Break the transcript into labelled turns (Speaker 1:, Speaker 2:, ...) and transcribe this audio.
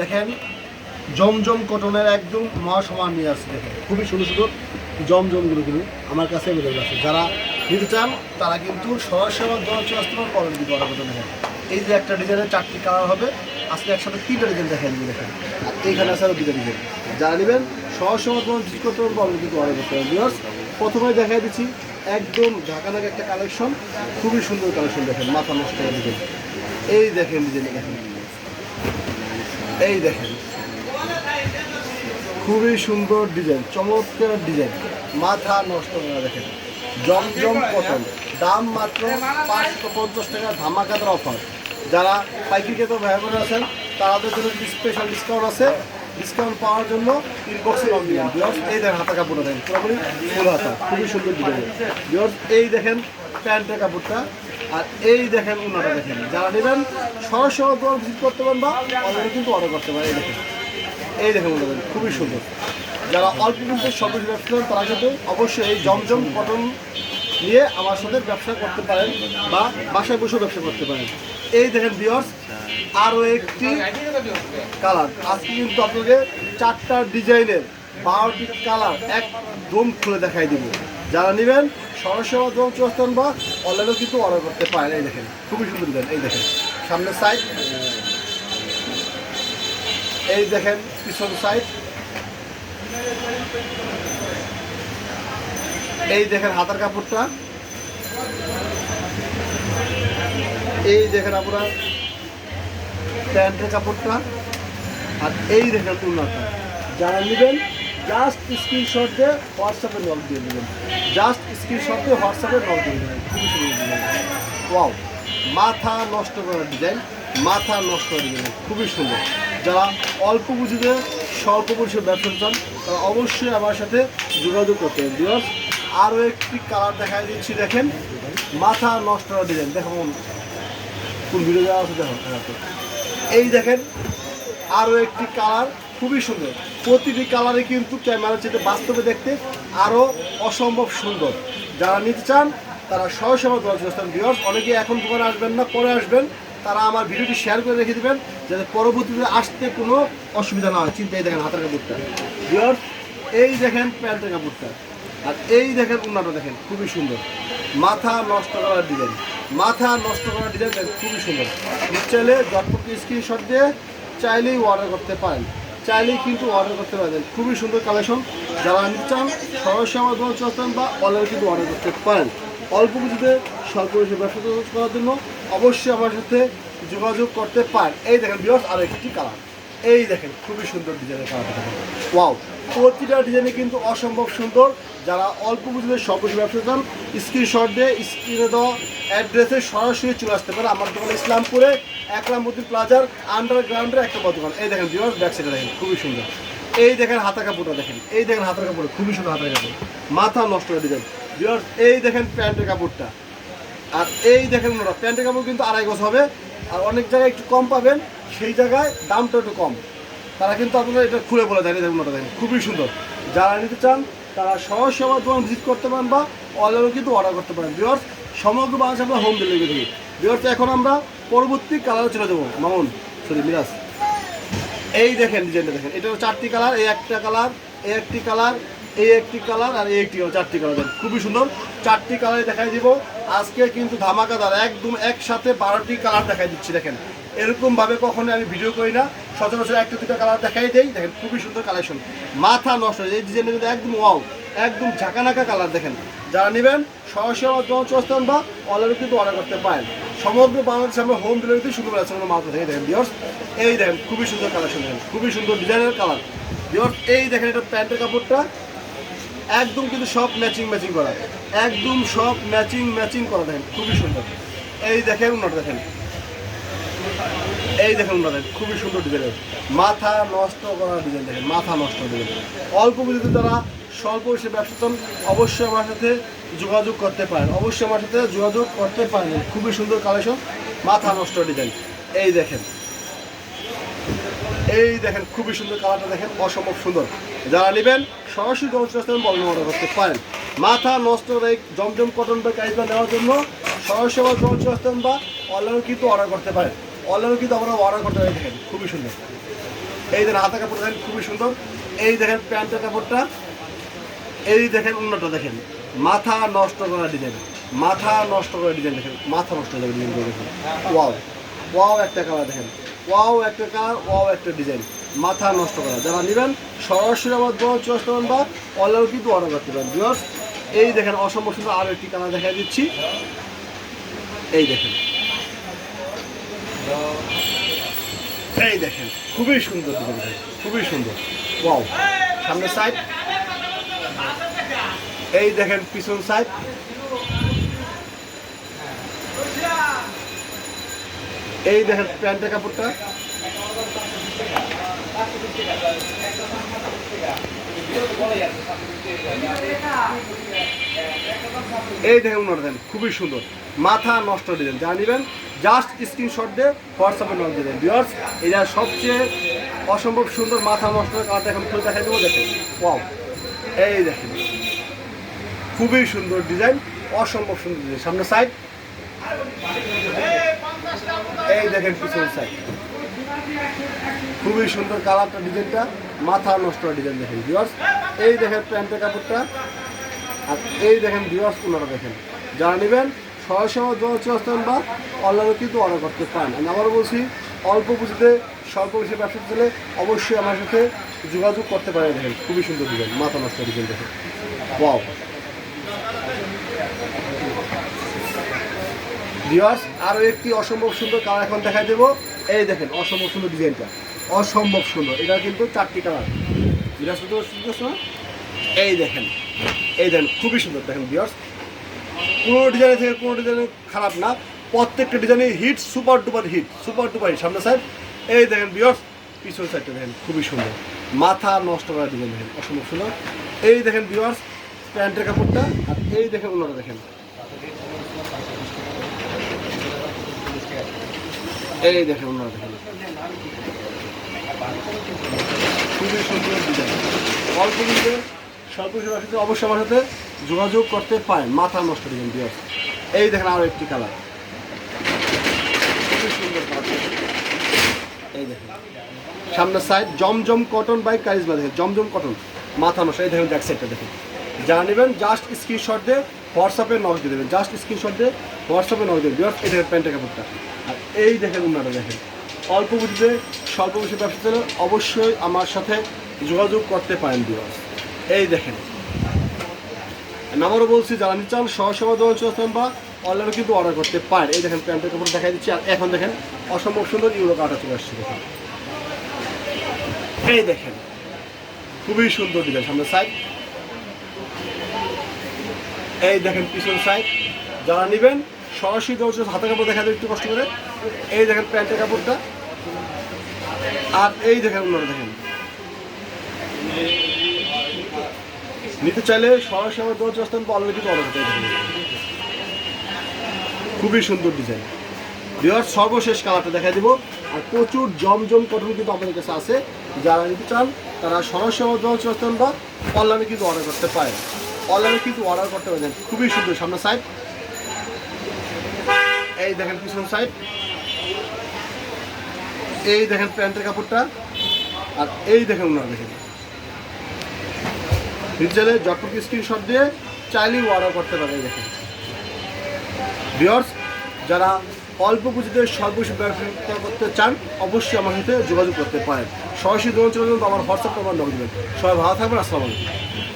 Speaker 1: দেখেন, জমজম কটনের একদম মহাসমান নিয়ে আসছে, দেখেন। খুবই সুন্দর সুন্দর জমজমগুলো কিন্তু আমার কাছে অ্যাভেলেবল আছে। যারা নিতে চান, তারা কিন্তু সরাসরি দশ দিতে অর্ডার দেখেন এই যে একটা ডিজাইনের চারটি কালার হবে, আজকে একসাথে তিনটা ডিজাইন দেখেন দেখেন। আর এইখানে আছে আরও দুটো ডিজাইন যারা নেবেন, সরাসরি তোমার ভিজিট করতে অর্ডার করতে পারব ভিউয়ার্স প্রথমে দেখাই দিচ্ছি, একদম ঢাকানাক একটা কালেকশন খুবই সুন্দর কালেকশন দেখেন, মাথা নষ্ট করে ডিজাইন এই দেখেন ডিজাইন দেখেন। এই দেখেন। খুবই সুন্দর ডিজাইন, চমৎকার ডিজাইন। মাথা নষ্ট করা দেখেন। জমজম কটন দাম মাত্র পাঁচশো পঞ্চাশ টাকা ধামাকাদার অফার যারা পাইকারি ক্রেতা ব্যয় করে আছেন, তাদের জন্য স্পেশাল ডিসকাউন্ট আছে। ডিসকাউন্ট পাওয়ার জন্য ইনবক্সে লং দিবেন বিয়র্স এই দেখেন হাতা কাপড়টা দেখেন। পুরোপুরি ফুল হাতা, খুবই সুন্দর ডিজাইন। বিয়র্স এই দেখেন প্যান্টের কাপড়টা। আর এই দেখেন উন্নটা দেখেন। যারা নেবেন, সরাসরি তোমার ভিজিট করতে পারেন বা অনলাইনে কিন্তু অর্ডার করতে পারেন। এই দেখেন। এই দেখেন উন্নত খুবই সুন্দর। যারা অল্প কিন্তু সবুজ ব্যবসা তারা কিন্তু অবশ্যই এই জমজম কটন নিয়ে আমার সাথে ব্যবসা করতে পারেন বা বাসায় বসেও ব্যবসা করতে পারেন। এই দেখেন বিয়ার্স আরও একটি কালার আজকে কিন্তু আপনাদের চারটা ডিজাইনের বারোটি কালার একদম খুলে দেখাই দিব। যারা নেবেন, সরাসরি বা অনলাইনেও কিন্তু অর্ডার করতে পারেন। এই দেখেন, খুবই সুন্দর ডিজাইন এই দেখেন, সামনের সাইড এই দেখেন, পিছন সাইড এই দেখেন হাতার কাপড়টা। এই দেখেন আপনার প্যান্টের কাপড়টা। আর এই দেখেন তুলনাটা। যারা নেবেন জাস্ট স্ক্রিনশট দিয়ে হোয়াটসঅ্যাপে নক দিয়ে দেবেন। জাস্ট স্ক্রিনশট দিয়ে হোয়াটসঅ্যাপে নক দিয়ে দেবেন। খুবই সুন্দর ডিজাইন ওয়াও মাথা নষ্ট করার ডিজাইন মাথা নষ্ট করার ডিজাইন খুবই সুন্দর। যারা অল্প পুঁজিতে স্বল্প পরিসর ব্যবসা চান, তারা অবশ্যই আমার সাথে যোগাযোগ করতে হবে আরও একটি কালার দেখা দিচ্ছি, দেখেন। মাথা নষ্ট করার ডিজাইন দেখুন। কোন ভিডিও দেওয়া আছে, দেখো। দেখাতে। এই দেখেন আরও একটি কালার খুবই সুন্দর। প্রতিটি কালারে কিন্তু ক্যামেরা চেয়ে বাস্তবে দেখতে আরও অসম্ভব সুন্দর। যারা নিতে চান, তারা সরাসরি আমার দশ আসতেন ভিওর্স অনেকে এখন দোকানে আসবেন না, পরে আসবেন। তারা আমার ভিডিওটি শেয়ার করে রেখে দেবেন, যাতে পরবর্তীতে আসতে কোনো অসুবিধা না হয়। চিন্তাই দেখেন হাতের কাপড়টা। ভিওর্স এই দেখেন প্যান্টের কাপড়টা। আর এই দেখেন উন্নাটা দেখেন, খুবই সুন্দর। মাথা নষ্ট করার ডিজাইন মাথা নষ্ট করার ডিজাইন খুবই সুন্দর। চাইলে জটপটি স্ক্রিনশট দিয়ে চাইলেই অর্ডার করতে পারেন। চাইলেই কিন্তু অর্ডার করতে পারেন খুবই সুন্দর কালেকশন যারা নিতে চান, সরাসরি আমার দোকান চলতেন বা অনলাইনে কিন্তু অর্ডার করতে পারেন। অল্প কিছুতে স্বল্প ব্যবসা করার জন্য অবশ্যই আমার সাথে যোগাযোগ করতে পারেন। এই দেখেন বিরস আর একটি কালার এই দেখেন, খুবই সুন্দর ডিজাইনের কালারটা দেখেন ওয়াও প্রতিটা ডিজাইনে কিন্তু অসম্ভব সুন্দর। যারা অল্প পুঁজিতে সব কিছু ব্যবসা চান স্ক্রিনশট দিয়ে স্ক্রিনে দেওয়া অ্যাড্রেসে সরাসরি চলে আসতে পারে। আমার দোকান ইসলামপুরে একরামুদ্দিন প্লাজার আন্ডারগ্রাউন্ডে একটা বড় দোকান। এই দেখেন বিভাগ ব্যাক সাইডে দেখেন, খুবই সুন্দর। এই দেখেন হাতা কাপড়টা দেখেন, এই দেখেন হাতার কাপড় খুবই সুন্দর হাতের কাপড়। মাথা নষ্ট করে ডিজাইন বিভাগ এই দেখেন প্যান্টের কাপড়টা। আর এই দেখেন ওনারা, প্যান্টের কাপড় কিন্তু আড়াই গজ হবে। আর অনেক জায়গায় একটু কম পাবেন, সেই জায়গায় দামটা একটু কম। তারা কিন্তু আপনারা এটা খুলে বলে দেয় দেখুন ওটা দেখেন, খুবই সুন্দর। যারা নিতে চান তারা আমার দোকান ভিজিট করতে পারেন বা অনলাইনে কিন্তু অর্ডার করতে পারেন। বিয়ার্স সমগ্র বাংলাদেশে আমরা হোম ডেলিভারি দিই এখন আমরা পরবর্তী কালারে চলে যাব। মামুন সরি মিরাজ। এই দেখেন ডিজাইনটা দেখেন। এটা হলো চারটি কালার এই একটা কালার এই একটি কালার এই একটি কালার আর এই একটি চারটি কালার খুবই সুন্দর। চারটি কালারে দেখাই দিব। আজকে কিন্তু ধামাকাদার, একদম একসাথে বারোটি কালার দেখাই দিচ্ছি, দেখেন। এরকম ভাবে কখনো আমি ভিডিও করি না। সচরাচর একটা দুটো কালার দেখাই দেই, দেখেন খুবই সুন্দর কালেকশন মাথা নষ্ট, এই ডিজাইনটা কিন্তু একদম ওয়াও একদম ঝাঁকানাকা কালার দেখেন। যারা নেবেন, সরাসরি চস্তান বা অনলাইনে কিন্তু অর্ডার করতে পারেন। সমগ্র বাংলাদেশে আমরা হোম ডেলিভারিতে শুরু করে আছে মাত্র থেকে দেখেন বিয়ার্স এই দেখেন, খুবই সুন্দর কালেকশন দেখেন, খুবই সুন্দর ডিজাইনের কালার বিয়ার্স এই দেখেন এটা প্যান্টের কাপড়টা, একদম কিন্তু সব ম্যাচিং ম্যাচিং করা। একদম সব ম্যাচিং ম্যাচিং করা দেখেন, খুবই সুন্দর। এই দেখেন উন্নত দেখেন। এই দেখেন উন্নত খুবই সুন্দর ডিজাইন মাথা নষ্ট করার ডিজাইন দেখেন মাথা নষ্ট ডিজাইন অল্প পুঁজিতে তারা স্বল্প হিসেবে ব্যবসা চান, অবশ্যই আমার সাথে যোগাযোগ করতে পারেন। অবশ্যই আমার সাথে যোগাযোগ করতে পারেন। খুবই সুন্দর কালেকশন মাথা নষ্ট ডিজাইন এই দেখেন। এই দেখেন খুবই সুন্দর কালারটা দেখেন অসম্ভব সুন্দর। যারা নেবেন সরাসরি গণস্থান বর্ণ অর্ডার করতে পারেন। মাথা নষ্ট রেক জমজম কটন বা কাইজা নেওয়ার জন্য সরাসরি গণস্থান বা অনলাইনে কিন্তু অর্ডার করতে পারেন। অনলাইনে কিন্তু আমরা অর্ডার করতে পারি, দেখেন, খুবই সুন্দর। এই দেখেন, হাতা কাপড় দেখেন, খুবই সুন্দর। এই দেখেন, প্যান্টের কাপড়টা। এই দেখেন, অন্যটা দেখেন। মাথা নষ্ট করা ডিজাইন মাথা নষ্ট করা ডিজাইন দেখেন, মাথা নষ্ট করা ডিজাইন দেখেন। ওয়াও ওয়াও একটা কালার দেখেন। ওয়াও একটা কালার ওয়াও একটা ডিজাইন মাথা নষ্ট করা। যারা নেবেন, সরাসরি আমার দোকান চলে আসতে পারেন বা অনলাইনে কিন্তু অর্ডার করতে পারেন। বিকজ এই দেখেন, অসম্ভব সুন্দর আরও একটি কালার দেখা দিচ্ছি। এই দেখেন। এই দেখেন, খুবই সুন্দর খুবই সুন্দর। ওয়াও সামনে সাইড এই দেখেন, পিছন সাইড এই দেখেন, প্যান্টের কাপড়টা। এই দেখেন উনার দেন, খুবই সুন্দর। মাথা নষ্ট ডিজাইন যা নেবেন জাস্ট স্ক্রিনশট দিয়ে হোয়াটসঅ্যাপে নক দিবেন বিয়ার্স এটা সবচেয়ে অসম্ভব সুন্দর মাথা নষ্ট কালারটা এখন খুলে দেখাই দেবো, দেখেন। ওয়াও, এই দেখেন। খুবই সুন্দর ডিজাইন, অসম্ভব সুন্দর ডিজাইন। সামনে সাইড। এই দেখেন পিছনের সাইড। খুবই সুন্দর কালারটা ডিজাইনটা, মাথা নষ্ট ডিজাইন দেখেন ভিউয়ার্স। এই দেখেন প্যান্টের কাপড়টা। আর এই দেখেন ভিউয়ার্স, ওনারা দেখেন। যারা নেবেন সরাসরি আমার দোকান চলে আসতে বা অনলাইনে কিন্তু অর্ডার করতে পারেন। আমি আবারও বলছি, অল্প পুঁজিতে স্বল্প পুঁজিতে ব্যবসা চলে অবশ্যই আমার সাথে যোগাযোগ করতে পারেন। দেখেন, খুবই সুন্দর ডিজাইন, মাথা নষ্ট ডিজাইন দেখেন। ওয়াও। ভিউয়ার্স, আরও একটি অসম্ভব সুন্দর কালার এখন দেখাই দেবো। এই দেখেন, অসম্ভব সুন্দর ডিজাইনটা। অসম্ভব সুন্দর। এটা কিন্তু চারটি কালার। বিরাজ এই দেখেন এই দেখেন, খুবই সুন্দর। দেখেন, ভিউয়ার্স কোনো ডিজাইনের থেকে কোনো ডিজাইন খারাপ না। প্রত্যেকটা ডিজাইনে hit super duper hit super duper hit সামনে সাইড এই দেখেন ভিউয়ার্স পিছন সাইডটা দেখেন, খুবই সুন্দর। মাথা নষ্ট করা ডিজাইন দেখেন, অসম্ভব সুন্দর। এই দেখেন ভিউয়ার্স প্যান্টের কাপড়টা, আর এই দেখেন ওনারা দেখেন। এই দেখেন ওনারা দেখেন। খুবই সুন্দর ডিজাইন অল্প কিন্তু সাথে অবশ্যই আমার সাথে যোগাযোগ করতে পারেন। মাথা নষ্ট ডিজাইন দিয়ে এই দেখেন আরও একটি কালার সুন্দর এই দেখেন। সামনের side Zamzam cotton by Karishma দেখেন। জমজম কটন মাথা নষ্ট। এই দেখেন ব্যাক সাইডটা দেখেন। যা নেবেন জাস্ট স্ক্রিনশট দিয়ে হোয়াটসঅ্যাপে নক দিয়ে দেবেন। জাস্ট স্ক্রিনশট দিয়ে হোয়াটসঅ্যাপে নক দেবেন। বিকজ এই দেখেন প্যান্টের কাপড়টা। আর এই দেখেন উনাটা দেখেন। অল্প বুঝতে স্বল্প বুঝতে ব্যবসা অবশ্যই আমার সাথে যোগাযোগ করতে পারেন বিকজ এই দেখেন। আমি আবারও বলছি, যারা নিতে চান সহসভা দোকান চলে আসবেন বা অনলাইনে কিন্তু অর্ডার করতে পারেন। এই দেখেন প্যান্টের কাপড় দেখাই দিচ্ছি, আর এখন দেখেন অসম্ভব সুন্দর ইউরো কাটা চলে আসছে দেখেন। এই দেখেন, খুবই সুন্দর ডিজাইন সামনে সাইড এই দেখেন, পিছন সাইড যারা নেবেন, সরাসরি দেওয়ার হাতে কাপড় দেখা একটু কষ্ট করে। এই দেখেন প্যান্টের কাপড়টা। আর এই দেখেন ওনারা দেখেন। নিতে চাইলে সরাসরি আমার দোকান আসতেন বা অলরেডি অর্ডার করতে খুবই সুন্দর ডিজাইন বিহার সর্বশেষ কালারটা দেখা দিব। আর প্রচুর জমজম কটন কিন্তু আমাদের কাছে আছে। যারা নিতে চান, তারা সরাসরি আমার দোকান চলে আসতেন বা অনলাইনে কিন্তু অর্ডার করতে পারেন। অনলাইনে কিন্তু অর্ডার করতে পারেন খুবই সুন্দর সামনে সাইড এই দেখেন পিছন সাইড এই দেখেন প্যান্টের কাপড়টা। আর এই দেখেন ওনারা দেখেন। নিচে যতটুকু স্ক্রিনশট দিয়ে চাইলেই অর্ডার করতে পারে দেখে। ভিওর্স যারা অল্প পুঁজিতে স্বল্প ব্যবসা করতে চান, অবশ্যই আমার সাথে যোগাযোগ করতে পারেন। সরাসরি দোকান চলে আমার হোয়াটসঅ্যাপ নাম্বার দেবেন সবাই ভালো থাকবেন, আসসালামু আলাইকুম।